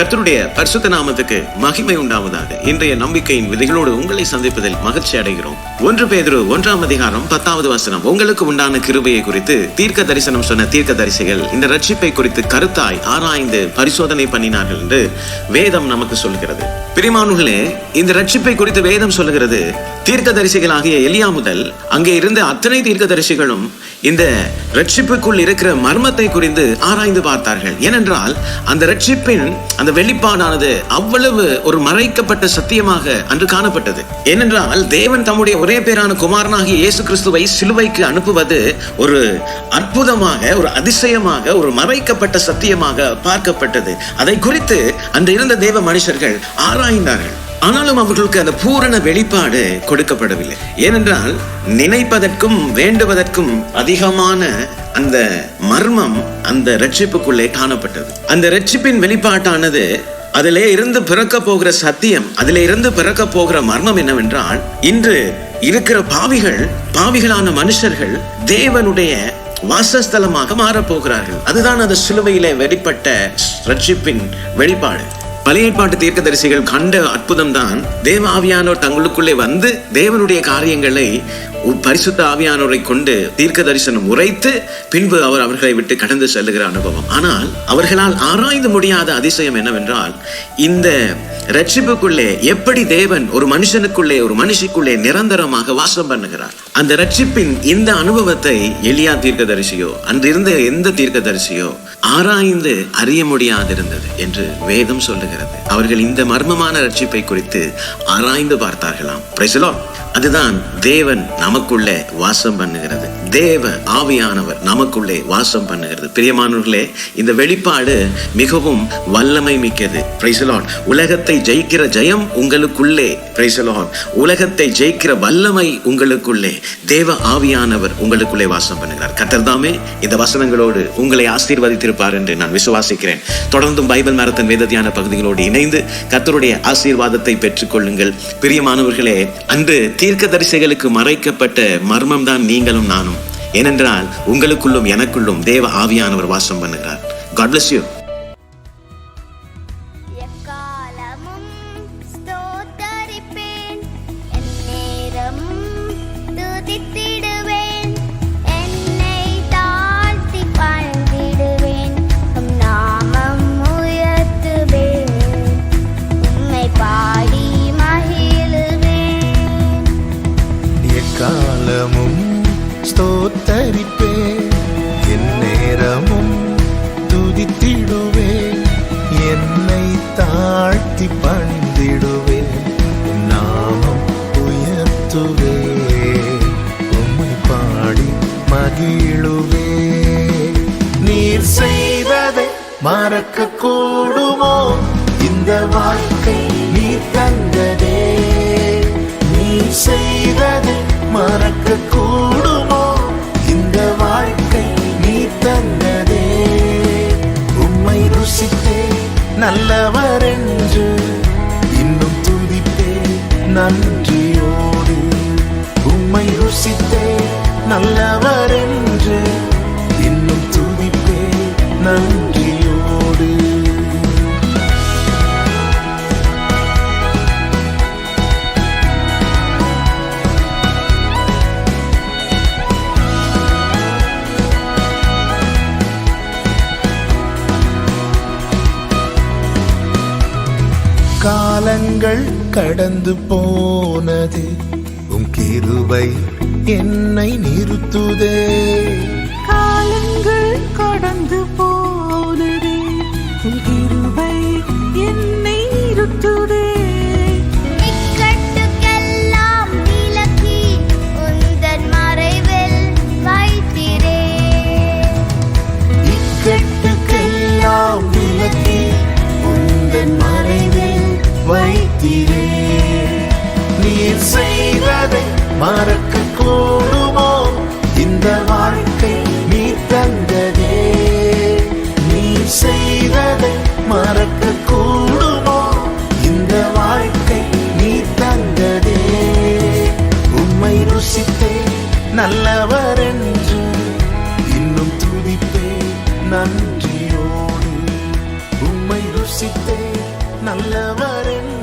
கர்த்தருடைய பரிசுத்த நாமத்துக்கு மகிமை உண்டாவதாக. இன்றைய நம்பிக்கையின் விதைகளோடு உங்களை சந்திப்பதில் மகிழ்ச்சி அடைகிறோம். ஒன்று பேதுரு ஒன்றாம் அதிகாரம் பத்தாவது வசனம். உங்களுக்கு உண்டான கிருபையை குறித்து தீர்க்க தரிசனம் சொன்ன தீர்க்க தரிசிகள் இந்த ரட்சிப்பை குறித்து கருத்தாய் ஆராய்ந்து பரிசோதனை பண்ணினார்கள் என்று வேதம் நமக்கு சொல்கிறது. பிரிமானுகளே இந்த ரட்சிப்பை குறித்து வேதம் சொல்லுகிறது. தீர்க்க தரிசிகளாகிய எலியா முதல் அங்கே இருந்த அத்தனை தீர்க்க தரிசிகளும் இந்த ரட்சிப்புக்குள் இருக்கிற மர்மத்தை குறித்து ஆராய்ந்து பார்த்தார்கள். ஏனென்றால் அந்த ரட்சிப்பின் அந்த வெளிப்பாடானது அவ்வளவு ஒரு மறைக்கப்பட்ட சத்தியமாக அன்று காணப்பட்டது. ஏனென்றால் தேவன் தம்முடைய ஒரே பேரான குமாரனாகிய இயேசு கிறிஸ்துவை சிலுவைக்கு அனுப்புவது ஒரு அற்புதமாக ஒரு அதிசயமாக ஒரு மறைக்கப்பட்ட சத்தியமாக பார்க்கப்பட்டது. அதை குறித்து அந்த இருந்த தேவ மனுஷர்கள் ஆராய்ந்தார்கள். ஆனாலும் அவர்களுக்கு அந்த பூரண வெளிப்பாடு கொடுக்கப்படவில்லை. ஏனென்றால் நினைப்பதற்கும் வேண்டுவதற்கும் அதிகமான அந்த மர்மம் அந்த ரட்சிப்புக்குள்ளே காணப்பட்டது. அந்த ரட்சிப்பின் வெளிப்பாட்டானது அதிலே இருந்து பிறக்க போகிற சத்தியம் அதிலே இருந்து பிறக்க போகிற மர்மம் என்னவென்றால் இன்று இருக்கிற பாவிகள் பாவிகளான மனுஷர்கள் தேவனுடைய வாசஸ்தலமாக மாறப்போகிறார்கள் அதுதான் அந்த சிலுவையிலே வெளிப்பட்ட ரட்சிப்பின் வெளிப்பாடு. பழைய ஏற்பாட்டு தீர்க்கதரிசிகள் கண்ட அற்புதம் தான் தேவ ஆவியானோர் தங்களுக்குள்ளே வந்து தேவனுடைய காரியங்களை பரிசுத்த ஆவியானவரை கொண்டு தீர்க்க தரிசனம் உரைத்து பின்பு அவர் அவர்களை விட்டு கடந்து செல்லுகிற அனுபவம். ஆனால் அவர்களால் ஆராய்ந்து முடியாத அதிசயம் என்னவென்றால் இந்த ரட்சிப்புக்குள்ளே எப்படி தேவன் ஒரு மனுஷனுக்குள்ளே ஒரு மனுஷிக்குள்ளே நிரந்தரமாக வாசம் பண்ணுகிறார்? அந்த ரட்சிப்பின் இந்த அனுபவத்தை எலியா தீர்க்கதரிசியோ அன்றிருந்த எந்த தீர்க்கதரிசியோ ஆராய்ந்து அறிய முடியாதிருந்தது என்று வேதம் சொல்லுகிறது. அவர்கள் இந்த மர்மமான ரட்சிப்பை குறித்து ஆராய்ந்து பார்த்தார்களாம். அதுதான் தேவன் நமக்குள்ளே வாசம் பண்ணுகிறது. தேவ ஆவியானவர் நமக்குள்ளே வாசம் பண்ணுகிறது. பிரியமானவர்களே இந்த வெளிப்பாடு மிகவும் வல்லமை மிக்கது. பிரைசலான் உலகத்தை ஜெயிக்கிற ஜெயம் உங்களுக்குள்ளே. பிரைசலான் உலகத்தை ஜெயிக்கிற வல்லமை உங்களுக்குள்ளே. தேவ ஆவியானவர் உங்களுக்குள்ளே வாசம் பண்ணுகிறார். கத்தர் தாமே இந்த வசனங்களோடு உங்களை ஆசீர்வதித்திருப்பார் என்று நான் விசுவாசிக்கிறேன். தொடர்ந்தும் பைபிள் மரத்தன் வேதத்தியான பகுதிகளோடு இணைந்து கத்தருடைய ஆசீர்வாதத்தை பெற்றுக்கொள்ளுங்கள். பிரியமானவர்களே அன்று தீர்க்க தரிசைகளுக்கு மறைக்கப்பட்ட மர்மம் தான் நீங்களும் நானும். ஏனென்றால் உங்களுக்குள்ளும் எனக்குள்ளும் தேவ ஆவியானவர் வாசம் பண்ணுகிறார். காட் பிளஸ் யூ துதித்திடுவேன் என்னை தாழ்த்தி பணிந்திடுவேன் நாமம் உயர்த்துவேன் உம்மை பாடி மகிழுவே. நீர் செய்ததை மறக்க கூடுமோ? இந்த வாழ்க்கை நீர் தந்ததே. நீர் செய் நன்றியோடு உம்மை ருசித்தே நல்லவரே காலங்கள் கடந்து போனது. உன் கிருபை என்னை நிறுத்துதே. காலங்கள் கடந்து போ வைத்திரே நீர் செய்ததை மறக்க கூடுமோ? இந்த வாழ்க்கை நீ தந்ததே நீ செய்ததை மறக்க கூடுமோ? இந்த வாழ்க்கை நீ தந்ததே உம்மை ருசித்தே நல்லவர் என்று இன்னும் துதிப்பே நன்றியோடு. உம்மை ருசித்தே நல்லவர் என்று